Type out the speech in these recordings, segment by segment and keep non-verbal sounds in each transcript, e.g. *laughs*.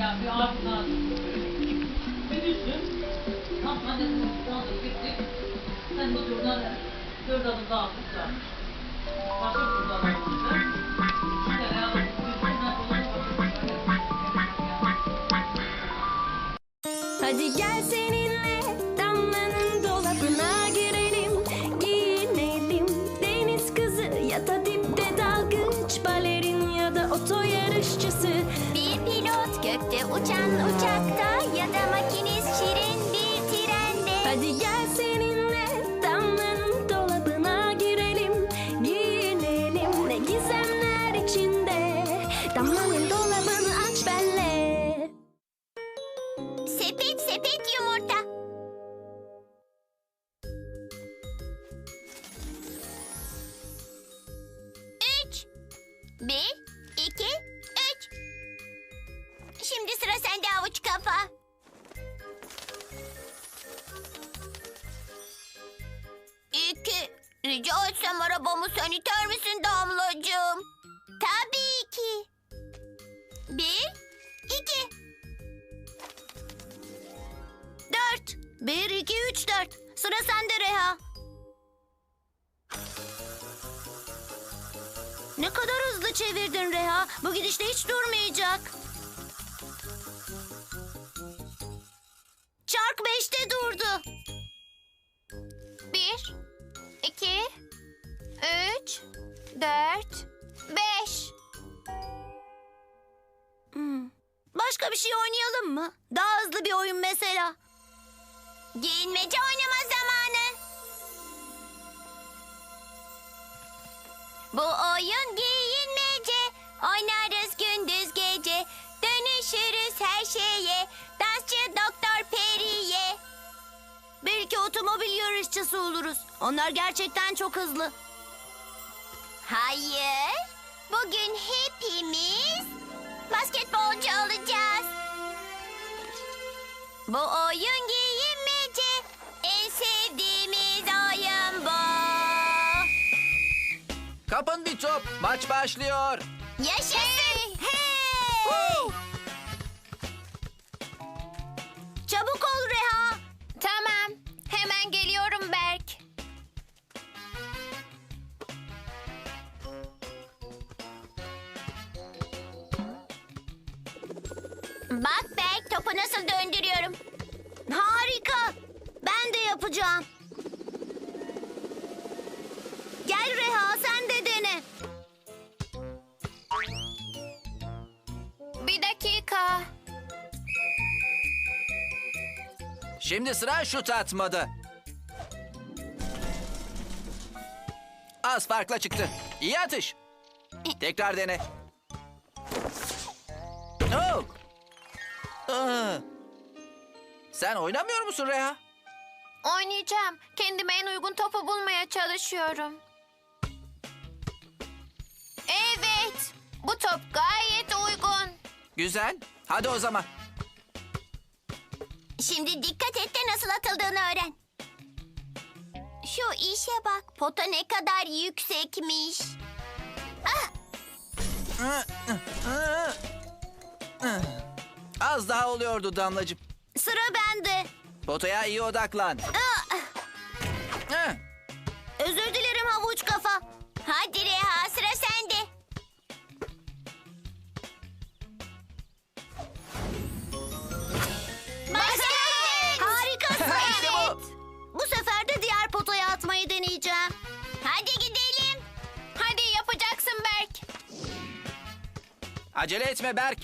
Ya bir ağzına bir düşün. Tam annesinin alıp gittik. Sen bu turdan dört adım daha atmışlar. Başka turdan atmışlar. Hadi gel Damlanın dolabını aç benle Sepet sepet yumurta. Üç. Bir, iki, üç. Şimdi sıra sende avuç kafa. İki. Rica etsem arabamı sen iter damlacığım? Bir, iki, üç, dört. Sıra sende Reha. Ne kadar hızlı çevirdin Reha. Bu gidişle hiç durmayacak. Çark beşte durdu. Bir, iki, üç, dört, beş. Hmm. Başka bir şey oynayalım mı? Daha hızlı bir oyun mesela. Giyinmece oynama zamanı. Bu oyun giyinmece. Oynarız gündüz gece. Dönüşürüz her şeye. Dansçı doktor periye. Belki otomobil yarışçısı oluruz. Onlar gerçekten çok hızlı. Hayır. Bugün hepimiz basketbolcu olacağız. Bu oyun Kapın bir top. Maç başlıyor. Yaşasın. Hey! Çabuk ol Reha. Tamam. Hemen geliyorum Berk. Bak Berk topu nasıl döndürüyorum. Harika. Ben de yapacağım. Dakika. Şimdi sıra şut atmada. Az farkla çıktı. İyi atış. Tekrar dene. Oh. Ah. Sen oynamıyor musun Reha? Oynayacağım. Kendime en uygun topu bulmaya çalışıyorum. Evet. Bu top gayet uygun. Güzel. Hadi o zaman. Şimdi dikkat et de nasıl atıldığını öğren. Şu işe bak. Pota ne kadar yüksekmiş. Az daha oluyordu Damlacığım. Sıra bende. Potaya iyi odaklan. Ah, özür dilerim Acele etme Berk.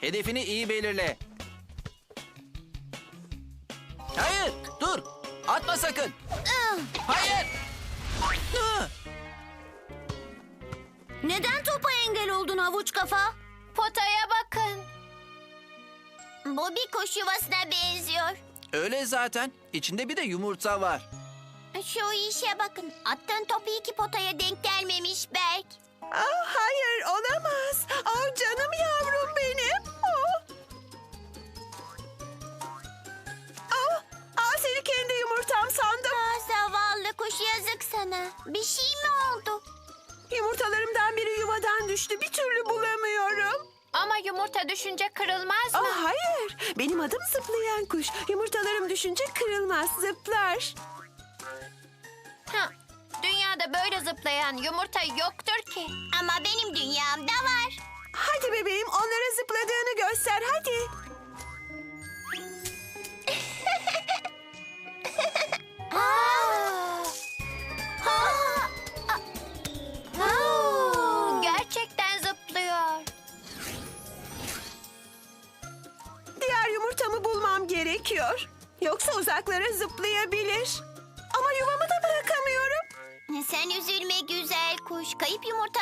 Hedefini iyi belirle. Hayır, dur. Atma sakın. Hayır. Neden topa engel oldun havuç kafa? Potaya bakın. Bu bir kuş yuvasına benziyor. Öyle zaten. İçinde bir de yumurta var. Şu işe bakın. Attığın topu iki potaya denk gelmemiş Berk. Ah, hayır olamaz. Ah canım yavrum benim. Oh. Ah, ah, seni kendi yumurtam sandım. Aa, zavallı kuş yazık sana. Bir şey mi oldu? Yumurtalarımdan biri yuvadan düştü. Bir türlü bulamıyorum. Ama yumurta düşünce kırılmaz mı? Ah Benim adım zıplayan kuş. Yumurtalarım düşünce kırılmaz, zıplar. Ha, dünyada böyle zıplayan yumurta yoktur ki. Ama benim dünyamda var. Hadi bebeğim onlara zıpladığını göster hadi.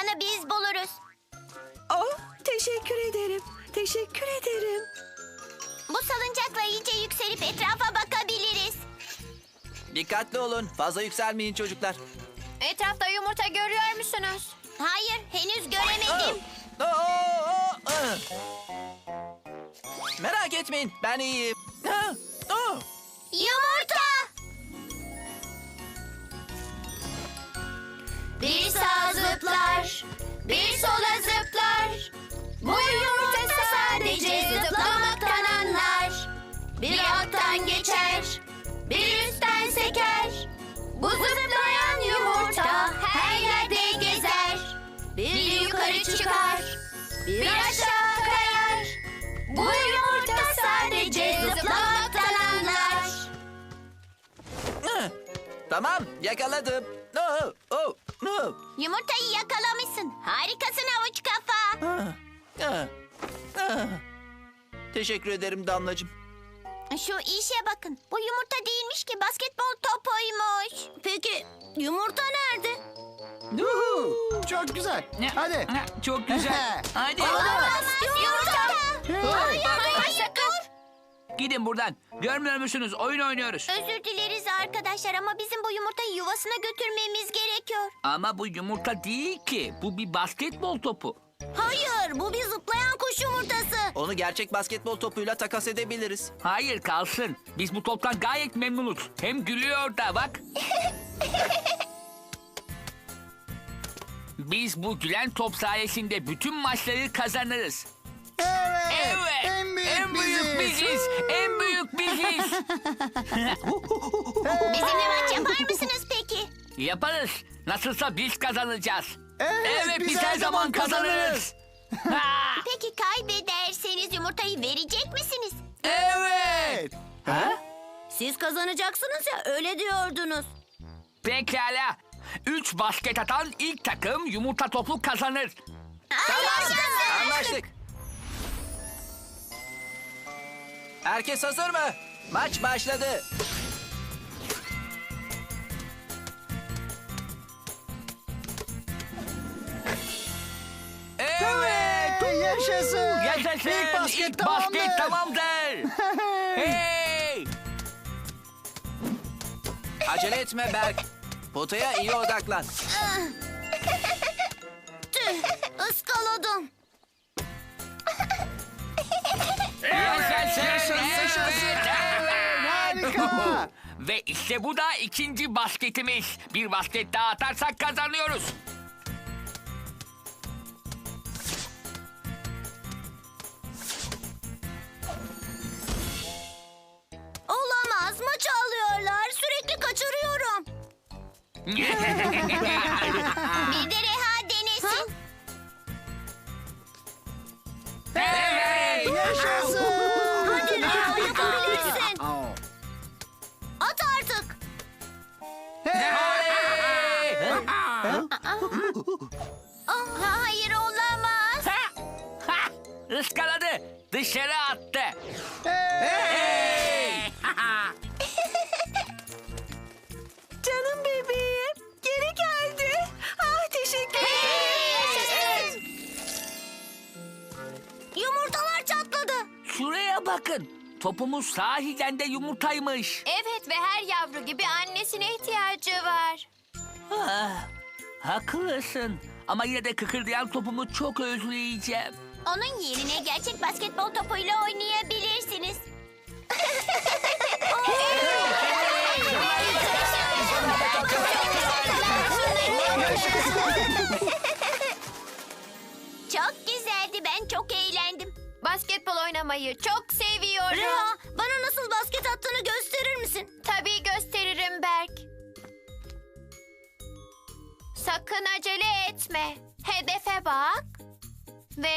Yumurtanı biz buluruz. Oh, teşekkür ederim. Teşekkür ederim. Bu salıncakla iyice yükselip etrafa bakabiliriz. Dikkatli olun. Fazla yükselmeyin çocuklar. Etrafta yumurta görüyor musunuz? Hayır, henüz göremedim. Aa, aa, aa. Merak etmeyin. Ben iyiyim. Ha, aa. Yumurta! Bir zıplar, bir sola zıplar. Bu yumurta sadece zıplamaktan anlar. Bir alttan geçer, bir üstten seker. Bu zıplayan yumurta her yerde gezer. Bir yukarı çıkar, bir aşağı kayar. Bu yumurta sadece zıplamaktan anlar. Tamam yakaladım. Oo, oo, Yumurtayı yakalamışsın. Harikasın avuç kafa. Ah, ah, ah. Teşekkür ederim Damlacığım. Şu işe bakın. Bu yumurta değilmiş ki basketbol topuymuş. Peki yumurta nerede? Çok güzel. Hadi. Çok güzel. *laughs* Hadi. Olamaz yumurta. Hayır, hayır, sakın. Gidin buradan. Görmüyor musunuz? Oyun oynuyoruz. Özür dileriz arkadaşlar ama bizim bu yumurtayı yuvasına götürmemiz gerekiyor. Ama bu yumurta değil ki. Bu bir basketbol topu. Hayır, bu bir zıplayan kuş yumurtası. Onu gerçek basketbol topuyla takas edebiliriz. Hayır kalsın. Biz bu toptan gayet memnunuz. Hem gülüyor da bak. *laughs* Biz bu gülen top sayesinde bütün maçları kazanırız. Evet. Evet. En büyük, en büyük biziz. biziz. En büyük biziz. Bizimle maç yapar mısınız peki? Yaparız. Nasılsa biz kazanacağız. Evet, biz her zaman kazanırız. Ha, Peki kaybederseniz yumurtayı verecek misiniz? evet. Siz kazanacaksınız ya öyle diyordunuz. Pekala. Üç basket atan ilk takım yumurta topu kazanır. Anlaştık. Herkes hazır mı? Maç başladı. Evet. Yaşasın. Yaşasın. İlk basket İlk basket tamamdır. *laughs* tamamdır. hey. Acele etme Berk. Potaya iyi odaklan. *laughs* Tüh, ıskaladım. Harika. Ve işte bu da ikinci basketimiz. Bir basket daha atarsak kazanıyoruz. Olamaz maçı alıyorlar sürekli kaçırıyorum. *laughs* Bir de Reha hayır olamaz. Ha! Ha! Iskaladı. Dışarı attı. Hey. *laughs* Canım bebeğim. Geri geldi. Ah teşekkür ederim. Yumurtalar çatladı. Şuraya bakın. Topumuz sahiden de yumurtaymış. Evet ve her yavru gibi annesine ihtiyacı var. Ah, haklısın. Ama yine de kıkırdayan topumu çok özleyeceğim. Onun yerine gerçek basketbol topuyla oynayabilirsiniz. Çok güzeldi. Ben çok eğlendim. Basketbol oynamayı çok seviyorum. Reha bana nasıl basket attığını gösterir misin? Sakın acele etme. Hedefe bak. Ve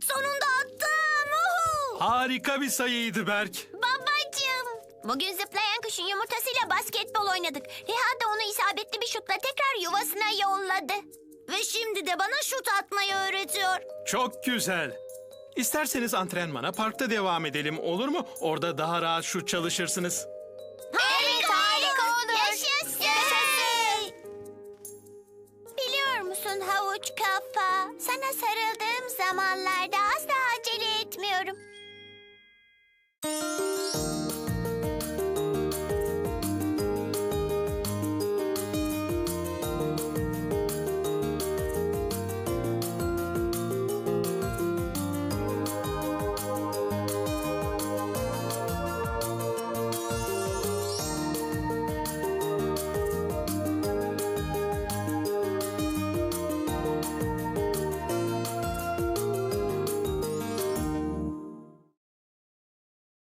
Sonunda attım. Uhu! Harika bir sayıydı Berk. Babacığım. Bugün zıplayan kuşun yumurtasıyla basketbol oynadık. Reha da onu isabetli bir şutla tekrar yuvasına yolladı. Ve şimdi de bana şut atmayı öğretiyor. Çok güzel. İsterseniz antrenmana parkta devam edelim olur mu? Orada daha rahat şut çalışırsınız. Sana sarıldığım zamanlarda asla acele etmiyorum.